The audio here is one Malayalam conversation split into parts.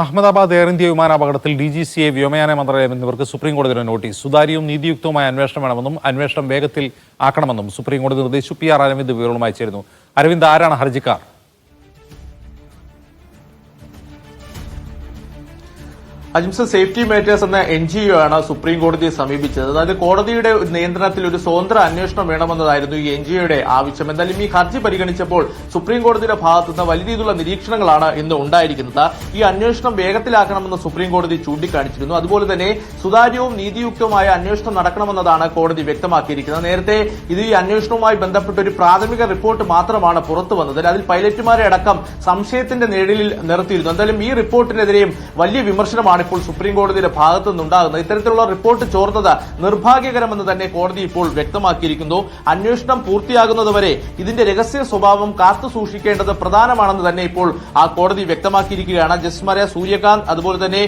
അഹമ്മദാബാദ് എയർ ഇന്ത്യ വിമാനാപകടത്തിൽ ഡി ജി സി എ വ്യോമയാന മന്ത്രാലയം എന്നിവർക്ക് സുപ്രീംകോടതിയുടെ നോട്ടീസ്. സുതാര്യവും നീതിയുക്തവുമായ അന്വേഷണം വേണമെന്നും അന്വേഷണം വേഗത്തിൽ ആക്കണമെന്നും സുപ്രീംകോടതി നിർദ്ദേശിച്ചു. പി ആർ അരവിന്ദ് വിവരങ്ങളുമായി ചേരുന്നു. അരവിന്ദ് ആരാണ് ഹർജിക്കാർ? അജിംസ സേഫ്റ്റി മേറ്റേഴ്സ് എന്ന എൻ ജി ഒ ആണ് സുപ്രീം കോടതിയെ സമീപിച്ചത്. അതായത് കോടതിയുടെ നിയന്ത്രണത്തിൽ ഒരു സ്വതന്ത്ര അന്വേഷണം വേണമെന്നതായിരുന്നു ഈ എൻ ജി ഒയുടെ ആവശ്യം. എന്തായാലും ഈ ഹർജി പരിഗണിച്ചപ്പോൾ സുപ്രീം കോടതിയുടെ ഭാഗത്തുനിന്ന് വലിയ രീതിയിലുള്ള നിരീക്ഷണങ്ങളാണ് ഇന്ന് ഉണ്ടായിരിക്കുന്നത്. ഈ അന്വേഷണം വേഗത്തിലാക്കണമെന്ന് സുപ്രീം കോടതി ചൂണ്ടിക്കാണിച്ചിരുന്നു. അതുപോലെ തന്നെ സുതാര്യവും നീതിയുക്തവുമായ അന്വേഷണം നടക്കണമെന്നതാണ് കോടതി വ്യക്തമാക്കിയിരിക്കുന്നത്. നേരത്തെ ഇത് ഈ അന്വേഷണവുമായി ബന്ധപ്പെട്ട ഒരു പ്രാഥമിക റിപ്പോർട്ട് മാത്രമാണ് പുറത്തു വന്നത് അതിൽ പൈലറ്റുമാരെ അടക്കം സംശയത്തിന്റെ നിഴലിൽ നിർത്തിയിരുന്നു. എന്തായാലും ഈ റിപ്പോർട്ടിനെതിരെയും വലിയ വിമർശനമാണ് ഇപ്പോൾ സുപ്രീം കോടതിയുടെ ഭാഗത്തു നിന്നുണ്ടാകുന്നത് ഇത്തരത്തിലുള്ള റിപ്പോർട്ട് ചോർന്നത് നിർഭാഗ്യകരമെന്ന് തന്നെ കോടതി ഇപ്പോൾ വ്യക്തമാക്കിയിരിക്കുന്നു. അന്വേഷണം പൂർത്തിയാകുന്നതുവരെ ഇതിന്റെ രഹസ്യ സ്വഭാവം കാത്തു സൂക്ഷിക്കേണ്ടത് പ്രധാനമാണെന്ന് തന്നെ ഇപ്പോൾ ആ കോടതി വ്യക്തമാക്കിയിരിക്കുകയാണ്. ജസ്റ്റിസുമാരെ സൂര്യകാന്ത് അതുപോലെ തന്നെ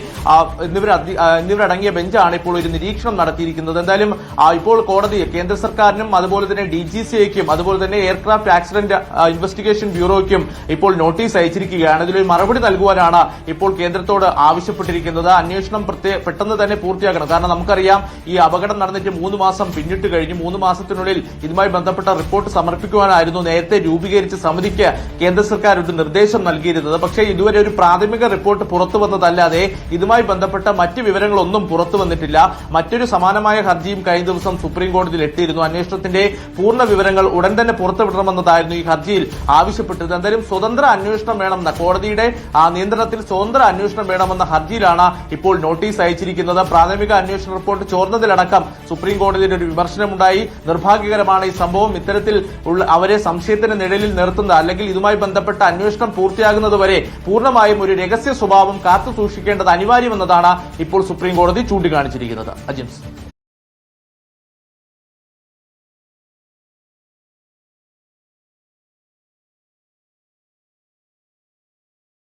എന്നിവരടങ്ങിയ ബെഞ്ചാണ് ഇപ്പോൾ ഒരു നിരീക്ഷണം നടത്തിയിരിക്കുന്നത്. എന്തായാലും ഇപ്പോൾ കോടതി കേന്ദ്ര സർക്കാരിനും അതുപോലെ തന്നെ ഡി ജി സി ഐക്കും അതുപോലെ തന്നെ എയർക്രാഫ്റ്റ് ആക്സിഡന്റ് ഇൻവെസ്റ്റിഗേഷൻ ബ്യൂറോയ്ക്കും ഇപ്പോൾ നോട്ടീസ് അയച്ചിരിക്കുകയാണ്. ഇതിലൊരു മറുപടി നൽകുവാനാണ് ഇപ്പോൾ കേന്ദ്രത്തോട് ആവശ്യപ്പെട്ടിരിക്കുന്നത്. അന്വേഷണം പ്രത്യേക പെട്ടെന്ന് തന്നെ പൂർത്തിയാക്കണം. കാരണം നമുക്കറിയാം ഈ അപകടം നടന്നിട്ട് മൂന്ന് മാസം പിന്നിട്ട് കഴിഞ്ഞു മൂന്ന് മാസത്തിനുള്ളിൽ ഇതുമായി ബന്ധപ്പെട്ട റിപ്പോർട്ട് സമർപ്പിക്കുവാനായിരുന്നു നേരത്തെ രൂപീകരിച്ച സമിതിക്ക് കേന്ദ്ര സർക്കാർ ഒരു നിർദ്ദേശം നൽകിയിരുന്നത്. പക്ഷേ ഇതുവരെ ഒരു പ്രാഥമിക റിപ്പോർട്ട് പുറത്തു വന്നതല്ലാതെ ഇതുമായി ബന്ധപ്പെട്ട മറ്റ് വിവരങ്ങളൊന്നും പുറത്തു വന്നിട്ടില്ല. മറ്റൊരു സമാനമായ ഹർജിയും കഴിഞ്ഞ ദിവസം സുപ്രീം കോടതിയിൽ എത്തിയിരുന്നു അന്വേഷണത്തിന്റെ പൂർണ വിവരങ്ങൾ ഉടൻ തന്നെ പുറത്തുവിടണമെന്നതായിരുന്നു ഈ ഹർജിയിൽ ആവശ്യപ്പെട്ടത്. എന്തായാലും സ്വതന്ത്ര അന്വേഷണം വേണമെന്ന കോടതിയുടെ ആ നിയന്ത്രണത്തിൽ സ്വതന്ത്ര അന്വേഷണം വേണമെന്ന ഹർജിയിലാണ് ഇപ്പോൾ നോട്ടീസ് അയച്ചിരിക്കുന്നത് പ്രാഥമിക അന്വേഷണ റിപ്പോർട്ട് ചോർന്നതിലടക്കം സുപ്രീം കോടതിയുടെ ഒരു വിമർശനമുണ്ടായി. നിർഭാഗ്യകരമാണ് ഈ സംഭവം. ഇത്തരത്തിൽ ഉള്ള അവരെ സംശയത്തിന് നിഴലിൽ നിർത്തുന്നത് അല്ലെങ്കിൽ ഇതുമായി ബന്ധപ്പെട്ട അന്വേഷണം പൂർത്തിയാകുന്നതുവരെ പൂർണമായും ഒരു രഹസ്യ സ്വഭാവം കാത്തു സൂക്ഷിക്കേണ്ടത് അനിവാര്യമെന്നതാണ് ഇപ്പോൾ സുപ്രീം കോടതി ചൂണ്ടിക്കാണിച്ചിരിക്കുന്നത്. അജിംസ്.